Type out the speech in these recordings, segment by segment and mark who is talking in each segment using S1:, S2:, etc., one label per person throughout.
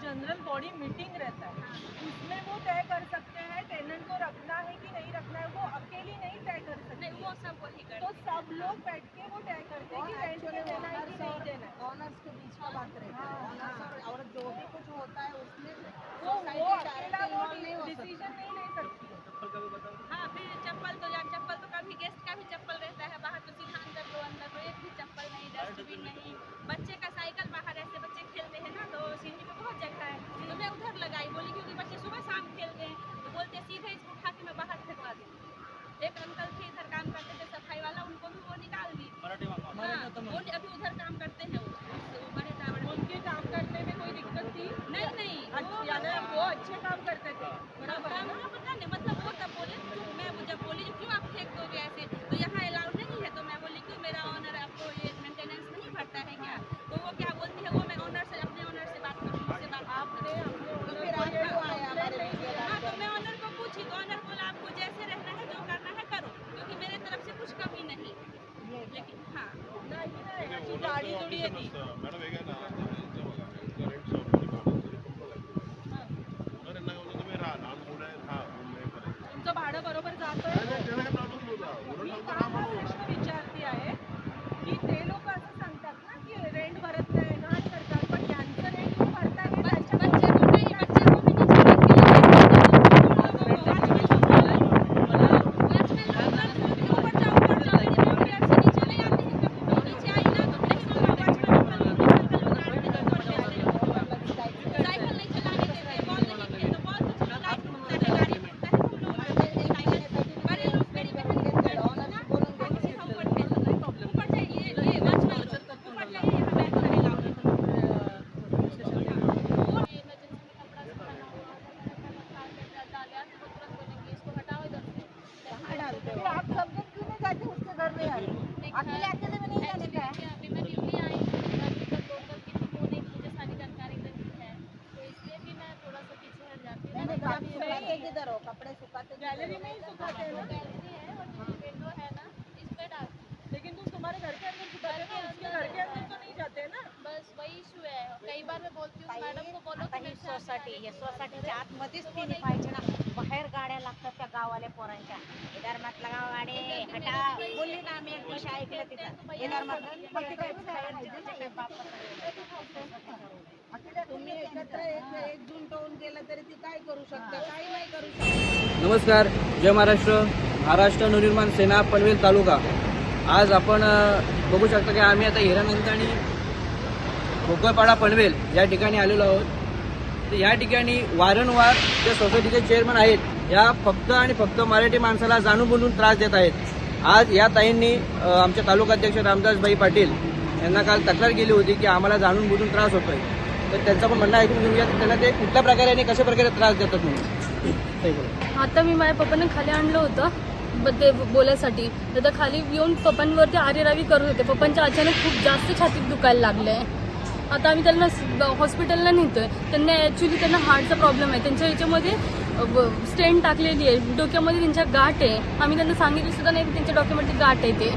S1: General body meeting रहता है उसमें वो तय कर सकते हैं टेनेंट को रखना
S2: सब
S1: लोग बैठ के वो तय करते हैं कि रेंट देना है कि नहीं देना है।
S3: ऑनर्स के बीच का बात रहता
S1: तुमचं भाडं बरोबर जातंय?
S3: कहाँ आप सब लोग क्यों नहीं जाते उसके घर में यार? अकेले अकेले में नहीं जाने का है?
S2: अभी मैं दिल्ली आई हूँ। अभी तक लोकल की वो नहीं मुझे सारी जानकारी नहीं है। तो इसलिए भी मैं थोड़ा सा पीछे हट जाती
S3: नहीं नहीं आप सुखाते किधर हो कपड़े सुखाते
S1: गैलरी में ही सुखाते हैं
S2: गैलरी है और विंडो है ना इस पे डालती
S1: लेकिन तुम तुम्हारे घर के अंदर सुखाते हो उसके घर के अंदर तो नहीं जाते ना?
S2: बस वही इशू है। कई बार मैं बोलती हूँ मैडम को बोलो
S3: आता
S2: कि मेरे साथ
S3: सोसायटी
S2: आने के
S3: सोसायटीच्या आतमध्येच तिने पाहिजे ना बाहेर गाड्या गावाल्या पोरांच्या. धर्मातला गावाडे हटा बोलली ना आम्ही एक दिवशी ऐकलं तिथं. तुम्ही एकत्र एक एकजूट होऊन गेलं तरी ती काय करू शकता? काही नाही करू शकत
S4: नमस्कार जय महाराष्ट्र महाराष्ट्र नवनिर्माण सेना पनवेल तालुका. आज आपण बघू शकता की आम्ही आता हिरानंद आणि भोकरपाडा पनवेल या ठिकाणी आलेलो आहोत. या ठिकाणी वारंवार जे सोसायटीचे चेअरमन आहेत या फक्त आणि फक्त मराठी माणसाला जाणून बोलून त्रास देत आहेत. आज या ताईंनी आमच्या तालुकाध्यक्ष रामदासभाई पाटील यांना काल तक्रार केली होती की आम्हाला जाणून बुजून त्रास होतोय. तर त्यांचं पण म्हणणं ऐकून घेऊया त्यांना ते कुठल्या प्रकारे आणि कशा प्रकारे त्रास देतात म्हणून.
S5: आता मी माझ्या पप्पांना खाली आणलं होतं ब- ते बोलायसाठी. तर खाली येऊन पप्पांवरती आरेरावी करत होते पप्पांच्या अचानक खूप जास्त छातीत दुखायला लागलंय. आता आम्ही त्यांना हॉस्पिटलला नेतोय. त्यांना ॲक्च्युली त्यांना हार्टचा प्रॉब्लेम आहे. त्यांच्या याच्यामध्ये स्टेन टाकलेली आहे. डोक्यामध्ये त्यांच्या गाठ आहे. आम्ही त्यांना सांगितलं सुद्धा नाही की त्यांच्या डोक्यामध्ये गाठ आहे ते.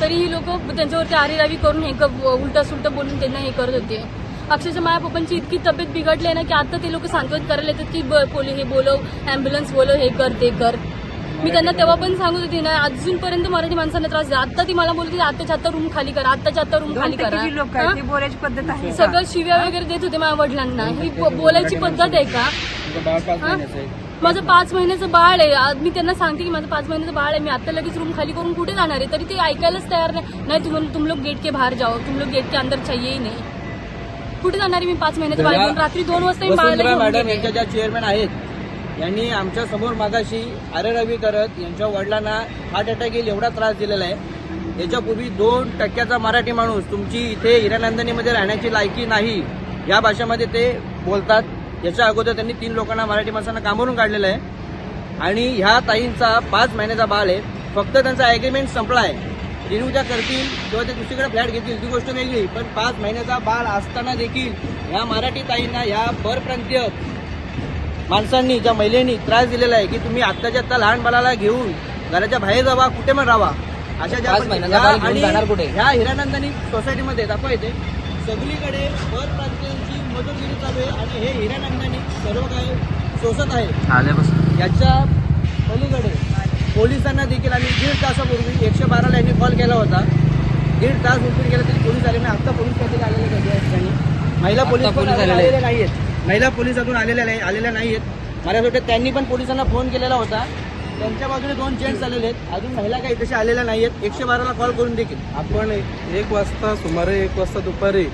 S5: तरी ही लोक त्यांच्यावरती आरेरावी करून हे उलटा सुलटा बोलून त्यांना हे करत होते. अक्षरशः माझ्या पप्पांची इतकी तब्येत बिघडली आहे ना की आता ते लोक सांत्वन करायला येतात की ब- हे बोलव ॲम्ब्युलन्स बोलव हे कर ते कर. मी त्यांना तेव्हा पण सांगत होती ना अजूनपर्यंत मराठी माणसांना त्रास द्या आता ती मला बोलते आत्ताच्या आता रूम खाली करा आत्ताच्या आता रूम खाली करा?
S3: बोलायची पद्धत आहे
S5: सगळं शिव्या वगैरे देत होते माझ्या वडिलांना. ही बोलायची पद्धत आहे का? माझं पाच महिन्याचं बाळ आहे. मी त्यांना सांगते की माझं पाच महिन्याचं बाळ आहे. मी आता लगेच रूम खाली करून कुठे जाणार आहे? तरी ते ऐकायलाच तयार नाही. नाही तुम तुम लोग गेट के बाहेर जाओ. तुम लोग गेट के अंदर चाहिए ही नाही. कुठे जाणार आहे मी पाच महिन्याचं बाळ? घेऊन रात्री दोन वाजता मी बाळाला
S4: मॅडम. यांच्या ज्या चेअरमॅन आहेत यांनी आमच्यासमोर मागाशी आरेरावी करत यांच्या वडिलांना हार्ट अटॅक येईल एवढा त्रास दिलेला आहे. याच्यापूर्वी दोन टक्क्याचा मराठी माणूस तुमची इथे हिरानंदनीमध्ये राहण्याची लायकी नाही या भाषेमध्ये ते बोलतात. याच्या अगोदर त्यांनी तीन लोकांना मराठी माणसांना कामावरून काढलेलं आहे. आणि ह्या ताईंचा पाच महिन्याचा बाळ आहे. फक्त त्यांचा ॲग्रीमेंट संपला आहे तिने करतील किंवा ते दुसरीकडे फ्लॅट घेतील ती गोष्ट वेगळी. पण पाच महिन्याचा बाळ असताना देखील ह्या मराठी ताईंना ह्या परप्रांतीय माणसांनी ज्या महिलेनी त्रास दिलेला आहे की तुम्ही आत्ताच्या आत्ता लहान बाळाला घेऊन घराच्या बाहेर जावा कुठे पण राहा अशा ज्या आणि? ह्या हिरानंदानी सोसायटीमध्ये दाखवा येते सगळीकडे परप्रांतीयांची मदतगिरी चालू आहे आणि हे हिरानंदानी सर्व काही सोसत आहे. याच्या पलीकडे पोलिसांना देखील आम्ही दीड तासापूर्वी एकशे बाराला यांनी कॉल केला होता. दीड तास उशीर केला तरी पोलीस आले नाही. आत्ता पोलीस काहीतरी आलेले ठिकाणी. महिला पोलीस
S6: आलेले
S4: नाही आहेत. महिला पोलीस अजून आलेल्या नाही आलेल्या नाही आहेत मला असं वाटतं त्यांनी पण पोलिसांना फोन केलेला होता. त्यांच्या बाजूने दोन जेंट्स आलेले आहेत. अजून महिला काही तशा आलेल्या नाही आहेत एकशे बाराला कॉल करून देखील.
S7: आपण एक एक वाजता सुमारे एक वाजता दुपारी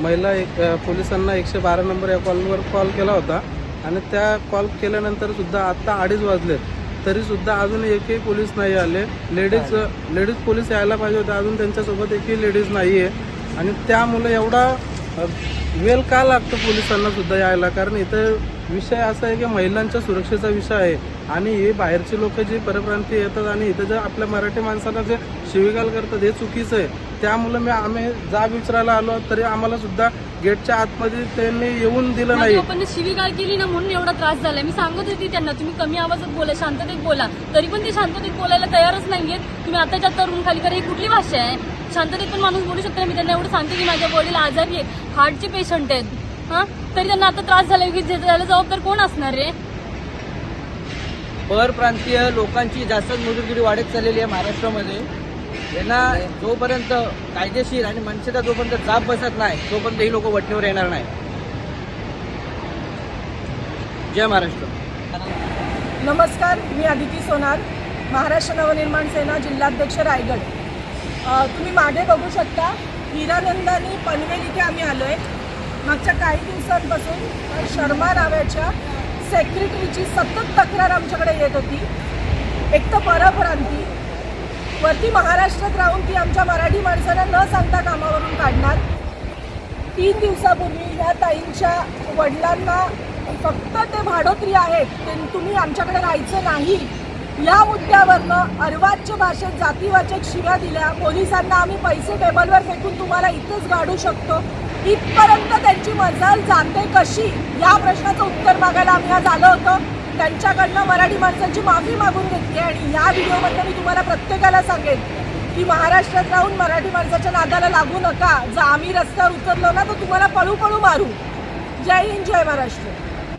S7: महिला एक पोलिसांना एकशे बारा नंबर या कॉलवर कॉल केला होता. आणि त्या कॉल केल्यानंतर सुद्धा आत्ता अडीच वाजले तरी सुद्धा अजून एकही पोलीस नाही आले. लेडीज लेडीज पोलीस यायला पाहिजे होते. अजून त्यांच्यासोबत एकही लेडीज नाही आहे आणि त्यामुळे एवढा वेळ का लागतो पोलिसांना सुद्धा यायला? कारण इथं विषय असा आहे की महिलांच्या सुरक्षेचा विषय आहे. आणि हे बाहेरचे लोक जे परप्रांतीय येतात आणि इथं जर आपल्या मराठी माणसांना जे शिवीगाळ करतात हे चुकीचं आहे. त्यामुळे मी आम्ही जाब विचारायला आलो तरी आम्हाला सुद्धा गेटच्या आतमध्ये त्यांनी येऊन दिलं नाही.
S5: माझ्या पप्पांनी शिवीगाळ केली ना म्हणून एवढा त्रास झालाय. मी सांगत होती त्यांना तुम्ही कमी आवाजात बोला शांततेत बोला. तरी पण ते शांततेत बोलायला तयारच नाहीयेत. तुम्ही आताच्या तरुण खाली करा ही कुठली भाषा आहे? शांततेत पण माणूस बोलू शकतो ना. मी त्यांना एवढं सांगते की माझ्या वडील आजारी आहेत हार्टचे पेशंट आहेत. हा? तरी त्यांना आता त्रास झाला की त्याला जबाबदार कोण असणार आहे
S4: परप्रांतीय लोकांची जास्तच मजुरगिरी वाढत चाललेली आहे महाराष्ट्रामध्ये. यांना जोपर्यंत कायदेशीर आणि मनसेचा जोपर्यंत जाब बसत नाही तोपर्यंत ही लोक वटणीवर येणार नाही. जय महाराष्ट्र.
S1: नमस्कार मी अदिती सोनार महाराष्ट्र नवनिर्माण सेना जिल्हाध्यक्ष रायगड. तुम्ही मागे बघू शकता हिरानंदानी पनवेल इथे आम्ही आलो आहे मागच्या काही दिवसांपासून शर्मा नावाच्या सेक्रेटरीची सतत तक्रार आमच्याकडे येत होती. एक तर परभ्रांती वरती महाराष्ट्रात राहून ती आमच्या मराठी माणसाला न सांगता कामावरून काढणार. तीन दिवसापूर्वी ह्या ताईंच्या वडिलांना फक्त ते भाडोत्री आहेत ते तुम्ही आमच्याकडे राहायचं नाही. या मुद्द्यावरनं अर्वाच्य भाषेत जातीवाचक शिव्या दिल्या. पोलिसांना आम्ही पैसे टेबलवर फेकून तुम्हाला इथेच गाडू शकतो. इथपर्यंत त्यांची मजाल जाते कशी? या प्रश्नाचं उत्तर मागायला आम्ही आज आलो होतो. त्यांच्याकडनं मराठी माणसांची माफी मागून घेतली आणि या व्हिडिओमध्ये मी तुम्हाला प्रत्येकाला सांगेन की महाराष्ट्रात राहून मराठी माणसाच्या नादाला लागू नका. जर आम्ही रस्त्यावर उतरलो ना तर तुम्हाला पळू पळू मारू. जय हिंद जय महाराष्ट्र.